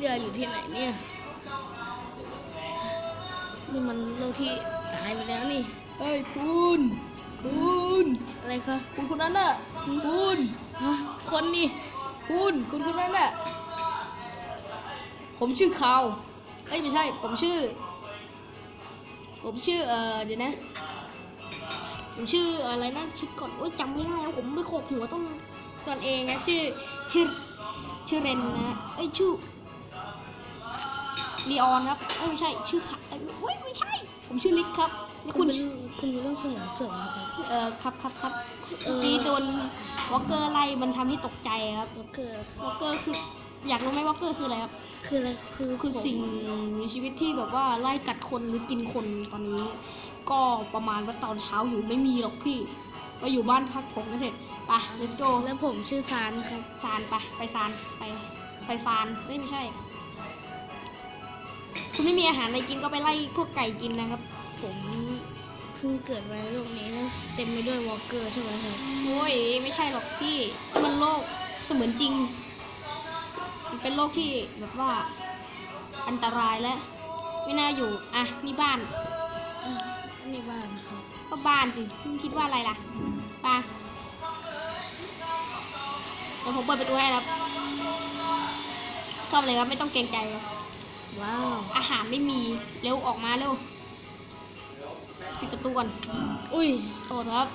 เรืออยู่ที่ไหนเนี่ย นี่มันโลกที่ตายไปแล้วนี่เฮ้ยคุณ คุณอะไรคะคุณคนนั้นน่ะคุณฮะคนนี่คุณคุณคนนั้นน่ะผมชื่อคาวเอ้ยไม่ใช่ ผมชื่อ ผมชื่อเอ่อเดี๋ยวนะ ผมชื่ออะไรนะชื่อก่อนโอ้ยจำไม่ได้แล้วผมไม่โขกหัวต้องตอนเองนะชื่อชื่อชื่อเรนนะเอ้ยชื่อ ลีออนครับเอ้ยไม่ใช่ชื่อค่ะเอ้ยเว้ยไม่ใช่ ผมชื่อลิกครับแล้วคุคุณณเป็นคุณมีเรื่องสมองเสื่อมนะครับ เออครับครับครับเออเมื่อกี้โดนวอลเกอร์ไล่มันทำให้ตกใจครับวอลเกอร์ครับวอลเกอร์คืออยากรู้ไหมวอลเกอร์คืออะไรครับ คืออะไรคือคือผมสิ่งมีชีวิตที่แบบว่าไล่กัดคนหรือกินคนตอนนี้ ก็ประมาณว่าตอนเช้าอยู่ไม่มีหรอกพี่ไปอยู่บ้านพักผมกันเถอะไป let's go แล้วผมชื่อซานครับ ซานไปไปซานไปไปฟานเอ้ยไม่ใช่ คุณไม่มีอาหารอะไรกินก็ไปไล่พวกไก่กินนะครับ ผมเพิ่งเกิดมาในโลกนี้แล้วเต็มไปด้วยวอลเกอร์ใช่ไหมครับโอ้ยไม่ใช่หรอกพี่นี่มันโลกเสมือนจริง มันเป็นโลกที่แบบว่าอันตรายและไม่น่าอยู่อะนี่บ้าน อ่านี่บ้านครับก็บ้านสิคุณคิดว่าอะไรล่ะไป้าเดี๋ยวผมเปิดประตูให้ครับชอบเลยครับไม่ต้องเกรงใจครับ ว้าว อาหารไม่มี เร็วออกมาเร็วปิดประตูก่อนอุ้ยโทษครับ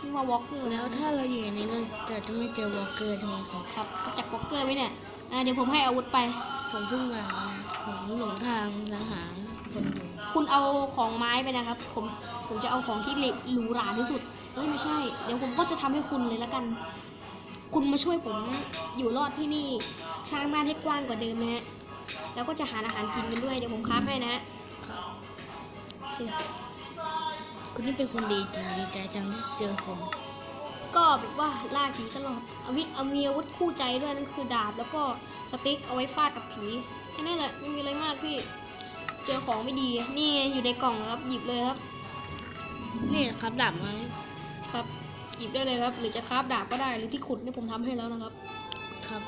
นี่ว่าวอล์กเกอร์แล้วถ้าเราอยู่ในนี้เราจะจะไม่เจอวอลเกอร์ใช่ไหมครับ ครับรู้จักวอล์กเกอร์ไหมเนี่ยอ่าเดี๋ยวผมให้อาวุธไป ผมเพิ่งมาผมหลงทางทางหาคนอยู่คุณเอาของไม้ไปนะครับ ผมผมจะเอาของที่หรูหราที่สุด เอ้ยไม่ใช่ เดี๋ยวผมก็จะทำให้คุณเลยละกัน คุณมาช่วยผมอยู่รอดที่นี่ สร้างบ้านให้กว้างกว่าเดิมนะฮะ แล้วก็จะหาอาหารกินกันด้วยเดี๋ยวผมค้าฟให้นะฮะครับโอเคคุณนี่เป็นคนดีจริงดีใจจังที่เจอผมก็แบบว่าล่าผีตลอดเอาวิเอามีอาวุธคู่ใจด้วยนั่นคือดาบ แล้วก็สติ๊กเอาไว้ฟาดกับผีแค่นั้นแหละไม่มีอะไรมากพี่ เจอของไม่ดี นี่ไงอยู่ในกล่องนะครับ หยิบเลยครับ นี่ครับดาบไม้ครับ หยิบได้เลยครับ หรือจะคราฟดาบก็ได้หรือที่ขุดนี่ผมทำให้แล้วนะครับ ครับ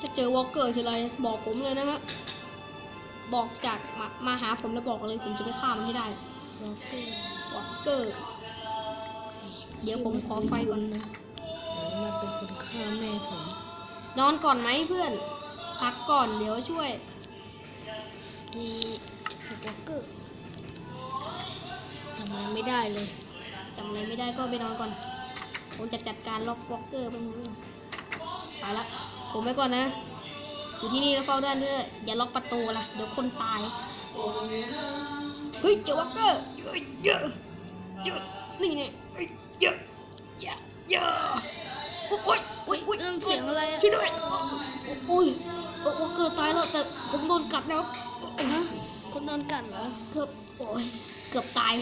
ถ้าเจอวอลเกอร์ทีไรบอกผมเลยนะฮะบอกจากมามาหาผมแล้วบอกเลยผมจะไปฆ่ามันให้ได้วอลเกอร์วอลเกอร์ เดี๋ยวผมขอไฟก่อนนะเดี๋ยวมาเป็นคนฆ่าแม่ผมนอนก่อนไหมเพื่อน พักก่อนเดี๋ยวช่วย มีวอลเกอร์ทำอะไรไม่ได้เลยจำอะไรไม่ได้ก็ไปนอนก่อน ผมจะจัดการล็อกวอลเกอร์ไปหมดเลยไปละ ผมไปก่อนนะ อยู่ที่นี่แล้วเฝ้าด้านด้วย อย่าล็อกประตูล่ะ เดี๋ยวคนตาย เฮ้ยเจอวอลเกอร์เยอะเยอะเยอะนี่เนี่ยเฮ้ยเยอะเยอะเยอะโอ้ยโอ้ยโอ้ยเรื่องเสียงอะไรอะช่วยด้วยโอ้ยเออวอลเกอร์ตายแล้วแต่ผมโดนกัดแล้วฮะคนนอนกันเหรอเกือบโอ้ยเกือบตาย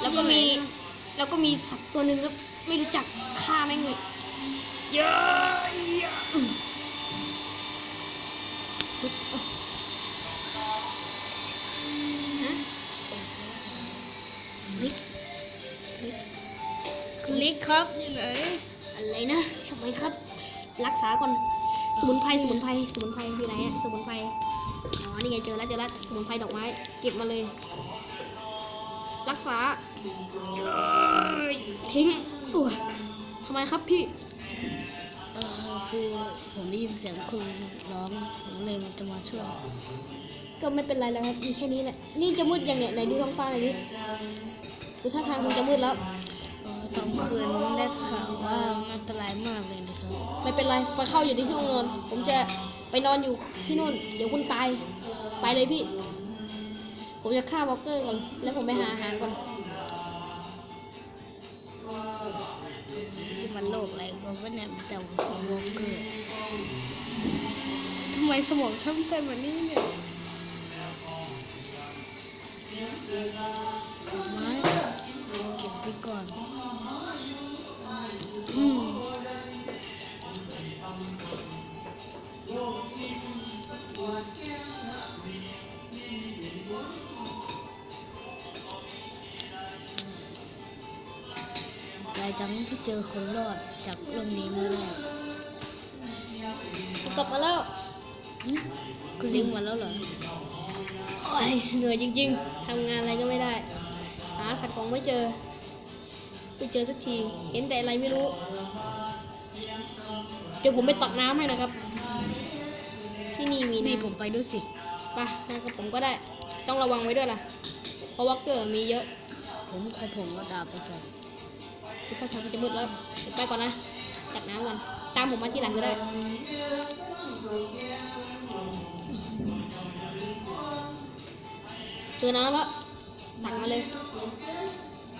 แล้วก็มีที่ไหนอะแล้วก็มีสัตว์ตัวหนึ่งครับไม่รู้จักฆ่าแม่งเลย เยอะเยอะคลิกครับอยู่ไหนอะไรนะทำไมครับ รักษาก่อน สมุนไพรสมุนไพรสมุนไพรอยู่ไหนอะสมุนไพรอ๋อนี่ไงเจอแล้วเจอแล้วสมุนไพรดอกไม้ เก็บมาเลย รักษา ทิ้งอุ้ยทำไมครับพี่ คือผมได้ยินเสียงคุณร้องผมเลยจะมาช่วยก็ไม่เป็นไรแล้วครับมีแค่นี้แหละ นี่จะมืดยังเนี่ยไหนดูท้องฟ้าหน่อยดิดูท่าทางคงจะมืดแล้วเออตอนคืนได้ข่าวว่าอันตรายมากเลยนะครับไม่เป็นไรไปเข้าอยู่ที่ห้องนอน ผมจะไปนอนอยู่ที่นู่น เดี๋ยวคุณตาย ไปเลยพี่ ผมจะฆ่าวอลเกอร์ก่อน แล้วผมไปหาอาหารก่อน ที่มันโลกอะไรก็ไม่แน่แต่ของวอลเกิดทำไมสมองทำเป็นแบบนี้เนี่ยไม้เก็บไปก่อน จจังที่เจอคนรอดจากเรื่องนี้มาได้กลับมาแล้วคุณลิงมาแล้วเหรอโอ้ยเหนื่อยจริง ๆทำงานอะไรก็ไม่ได้ หาสัตว์ของไม่เจอไม่เจอสักที เห็นแต่อะไรไม่รู้ เดี๋ยวผมไปตักน้ำให้นะครับ ที่นี่มีนี่น้ำผมไปด้วยสิไปนั่นกับผมก็ได้ ต้องระวังไว้ด้วยล่ะ เพราะว่าเกิดมีเยอะ ผมขอผมก็ดาบไปก่อน เข้าทางจะมืดแล้วไปก่อนนะตักน้ำก่อนตามผมมาที่หลังก็ได้เจอน้ำแล้วตักมาเลย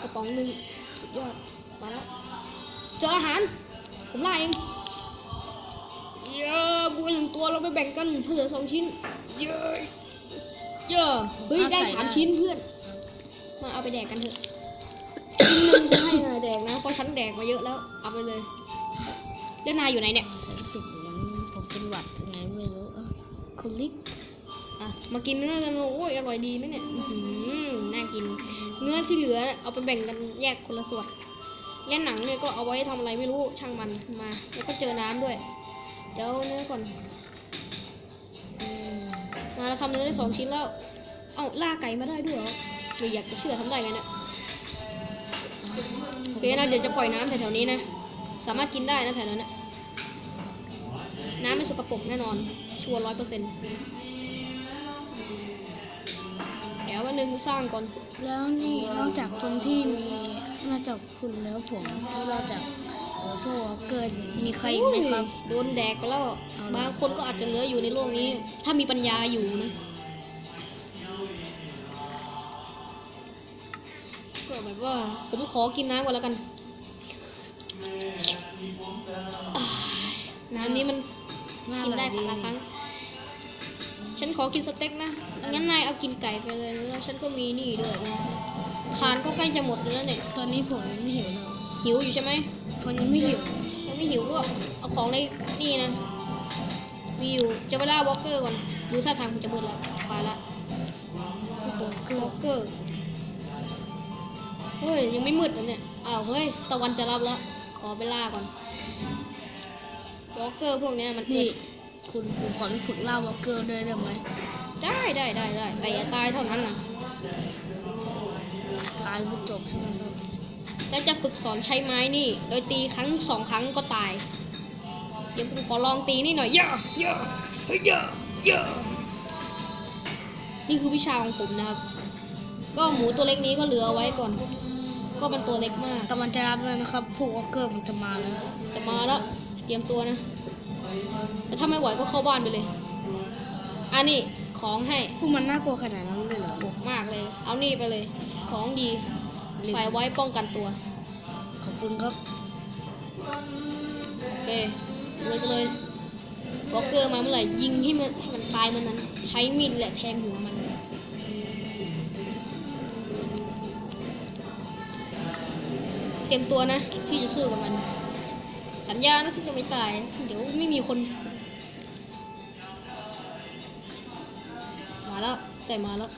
กระป๋องหนึ่งสุดยอดมาแล้วเจออาหาร ผมล่าเองเยอะบุญหนึ่งตัวเราไปแบ่งกันเหลือสองชิ้น เยอะเยอะเฮ้ยได้สามชิ้นเพื่อน มาเอาไปแดกกันเถอะชิ้นหนึ่งจะให้นายแด กนะเพราะฉันแดกมาเยอะแล้ว เอาไปเลยแล้วนายอยู่ไหนเนี่ยฉันรู้สึกเหมือนผมเป็นหวัดยังไงไม่รู้เอ้าคุณลิกอะมากินเนื้อกันโอ้ยอร่อยดีนะเนี่ยอื้อหือน่ากิน เนื้อที่เหลือเอาไปแบ่งกันแยกคนละส่วนและหนังเนี่ยก็เอาไว้ทำอะไรไม่รู้ช่างมันมา แล้วก็เจอน้ำด้วย เดี๋ยวเอาเนื้อก่อนอืมมาเราทำเนื้อได้สองชิ้นแล้ว เอ้าล่าไก่มาได้ด้วยเหรอไม่อยากจะเชื่อทำได้ไงเนี่ย โอเคนะเดี๋ยวจะปล่อยน้ำแถวๆนี้นะ สามารถกินได้นะแถวนั้นนะน้ำไม่สกปรกแน่นอน ชัวร์ร้อยเปอร์เซ็นต์เดี๋ยววันหนึ่งสร้างก่อน แล้วนี่นอกจากคนที่มีนอกจากคุณแล้วผมที่นอกจากเออพวกเกิดมีใครอีกไหมครับ โดนแดกไปแล้วเอาละบางคนก็อาจจะเหลืออยู่ในโลกนี้ ถ้ามีปัญญาอยู่นะ แบบว่า ผมขอกินน้ำก่อนแล้วกันอ่าน้ำนี้มันน่ากินได้อร่อยแต่ละครั้ง ฉันขอกินสเต็กนะ งั้นนายเอากินไก่ไปเลยแล้วฉันก็มีนี่ด้วยทานก็ใกล้จะหมดแล้วเนี่ย ตอนนี้ผมยังไม่หิวเลยหิวอยู่ใช่ไหมคนยังไม่หิว ยังไม่หิวก็เอาของในนี่นะ มีอยู่จะไปล่าวอลเกอร์ก่อน ดูท่าทางคุณจะมืดแล้วไปละผมคือวอลเกอร์ เฮ้ยยังไม่มืดเลยเนี่ย อ้าวเฮ้ยตะวันจะรับแล้ว ขอไปล่าก่อนวอลเกอร์พวกเนี้ยมันนี่อึดคุณผมขอไปฝึกเล่าวอลเกอร์ด้วยได้ไหมได้ได้ได้ได้แต่อย่าตายเท่านั้นนะตายก็จบใช่ไหมครับแล้วจะฝึกสอนใช้ไม้นี่ โดยตีครั้งสองครั้งก็ตาย เดี๋ยวผมขอลองตีนี่หน่อยย่าย่าเฮ้ยย่าย่านี่คือวิชาของผมนะครับ ก็หมูตัวเล็กนี้ก็เหลือเอาไว้ก่อน ก็มันตัวเล็กมากแต่มันจะรับแล้วนะครับพวกวอลเกอร์มันจะมาแล้วจะมาแล้ว เตรียมตัวนะแต่ถ้าไม่ไหวก็เข้าบ้านไปเลยอันนี้ของให้พวกมันน่ากลัวขนาดนั้นเลยเหรอบกมากเลย เอานี่ไปเลย ของดีใส่ไว้ป้องกันตัว ขอบคุณครับโอเคเลยก็เลยวอลเกอร์มาเมื่อไหร่ยิงให้มันให้มันตายมันนั้น ใช้มีดแหละแทงหัวมัน ตรียมตัวนะ ที่จะสู้กับมัน สัญญานะที่จะไม่ตาย เดี๋ยวไม่มีคน มาแล้วไก่มาแล้ว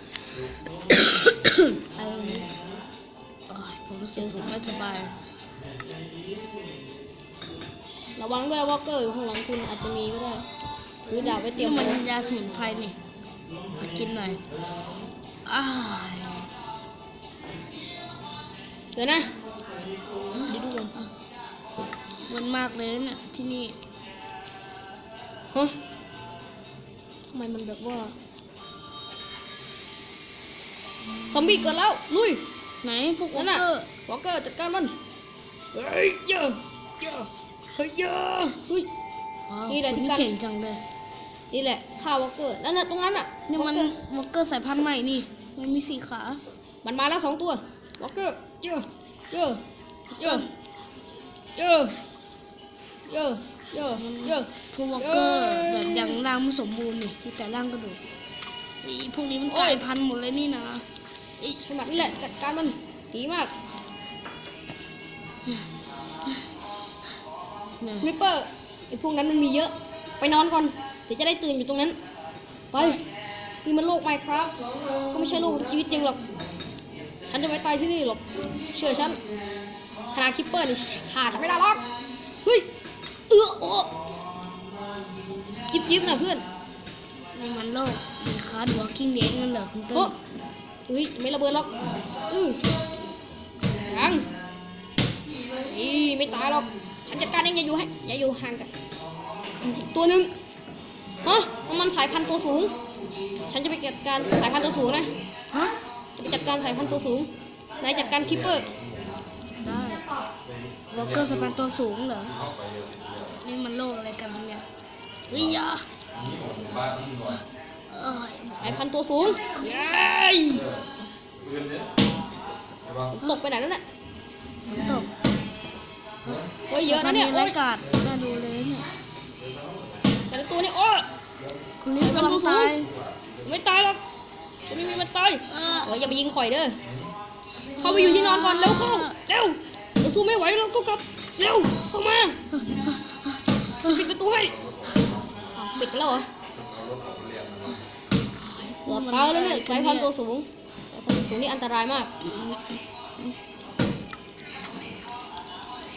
ไอ้โอ้ยผมรู้สึกผมไม่สบาย ระวังด้วยวอลเกอร์อยู่ข้างหลังคุณอาจจะมีก็ได้ถือดาบไว้เตรียนี่มมันตัวยาสมุนไพรนี่มากินหน่อยอ้ายเดี๋ยวนะ เดี๋ยวดูก่อนมันมากเลยนะเนี่ยที่นี่ฮะทำไมมันแบบว่าซอมบี้เกิดแล้ว ลุย ไหนพวกวอนั่ลนน่ะเกอร์วอลเกอร์จัดการมัน เฮ้ยเยอะเยอะเฮ้ยเยอะเฮ้ยว้าวนี่แหละที่คุณกั้นเก่งจังเลย นี่แหละฆ่าวอลเกอร์นั่นน่ะตรงนั้นน่ะนี่มันวอลเกอร์วอลเกอร์สายพันธุ์ใหม่นี่ มันมีสี่ขา มันมาแล้วสองตัววอลเกอร์เยอะเยอะ เยอะเยอะเยอะเยอะเยอะพวกวอลเกอร์เอ้ยแบบยังร่างไม่สมบูรณ์นี่มีแต่ร่างกระดูกไอ้พวกนี้มันโอ้กลายยพันธุ์หมดเลยนี่นะอีใช่ไหมนี่แหละจัดการมันดีมากเนี่ยริปเปอร์ไอ้พวกนั้นมันมีเยอะ ไปนอนก่อนเดี๋ยวจะได้ตื่นอยู่ตรงนั้น ไปนี่มันโลกไมครับก็ไม่ใช่โลกชีวิตจริงหรอก ฉันจะไม่ตายที่นี่หรอก เชื่อฉันขนาดคิปเปอร์นี่ฆ่าฉันไม่ได้หรอก เฮ้ย เอื้อโอ้จิ๊บจิ๊บนะเพื่อนนี่มันโลกมีคาร์ดวอล์กิ้งเดดนั่นเหรอคุณต้โอ้นเอ้ย ไม่ระเบิดหรอกอือยังนี่ไม่ตายหรอก ฉันจัดการเองอย่าอยู่ให้อย่าอยู่ห่างกันอีกตัวหนึ่งฮะมันมันสายพันธุ์ตัวสูง ฉันจะไปจัดการสายพันธุ์ตัวสูงนะ ฮะ จะไปจัดการสายพันธุ์ตัวสูงนายจัดการคิปเปอร์ได้วอลเกอร์สปันตัวสูงเหรอนี่มันโลกอะไรกันเนี่ยวิยาเอ้ยสายพันธุ์ตัวสูงเย้ยตกไปไหนแล้วเนี่ยมันตกเฮ้ยเยอะนะเนี่ยสปัโอ้มียรายการน่าดูเลยเนี่ยแต่ละตัวนี่โอ้ยคุณรีบระวังสาตายยพันธุ์ตัวสูงไม่ตายหรอก ฉันไม่มีวันตายเออเฮ้ยอย่าไปยิงข่อยเด้อ เข้าไปอยู่ที่นอนก่อนเร็วเข้าเร็วเดี๋ยวสู้ไม่ไหวแล้วก็กลับเร็วเข้ามาฉันปิดประตูให้อ้าวปิดไปแล้วเหรอเกือบตายแล้วเนี่ยสายพันธุ์ตัวสูงสายพันธุ์ตัวสูงนี่อันตรายมาก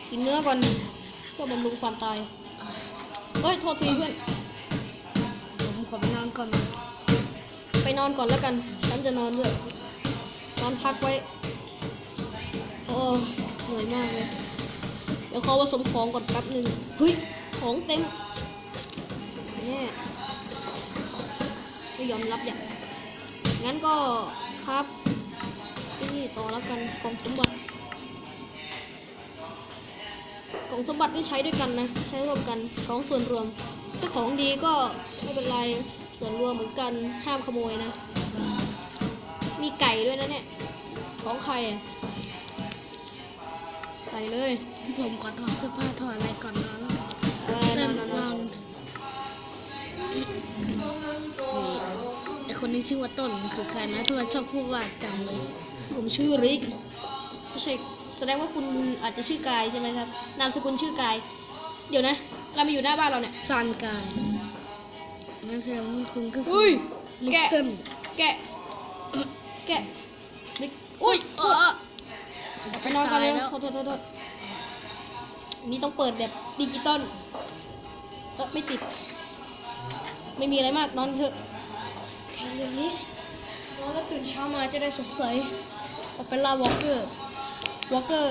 กินเนื้อก่อนเพื่อบำรุงความตายเฮ้ยโทษทีเพื่อน ผมขอไปนอนก่อน ไปนอนก่อนแล้วกัน ฉันจะนอนด้วย นอนพักไว้ โอ้เหนื่อยมากเลย เดี๋ยวขอผสมของก่อนแป๊บหนึ่งเฮ้ย ของเต็มแน่ไม่ยอมรับอย่างงั้นก็ครับนี่ต่อแล้วกันกล่องสมบัติกล่องสมบัติที่ใช้ด้วยกันนะ ใช้ร่วมกันของส่วนรวม ถ้าของดีก็ไม่เป็นไร ส่วนรวมเหมือนกันห้ามขโมยนะ มีไก่ด้วยนะเนี่ย ของใครอะใส่เลย ผมขอถอดเสื้อผ้าถอดอะไรก่อนนอนเออนเริ่อมนนอนนนออนนไอคนนี้ชื่อว่าต้นคือใครนะทำไมชอบพูดว่าจังเลย ผมชื่อริกไม่ใช่แสดงว่าคุณอาจจะชื่อกายใช่ไหมครับ นามสกุลชื่อกาย เดี๋ยวนะ เรามาอยู่หน้าบ้านเราเนี่ยซานกาย นั่นแสดงว่าคุณก็คืเฮ้ยลิแกะตเติ้ลแกะ แกะริกอุ้ยเออไปนอนก่อนเลยตายแล้วโทษโทษโทษโทษอันนี้ต้องเปิดแบบดิจิตอลเออไม่ติด ไม่มีอะไรมากนอนเถอะแค่เรื่องนี้นอนแล้วตื่นเช้ามาจะได้สดใสออกไปล่าวอล์กเกอร์วอล์กเกอร์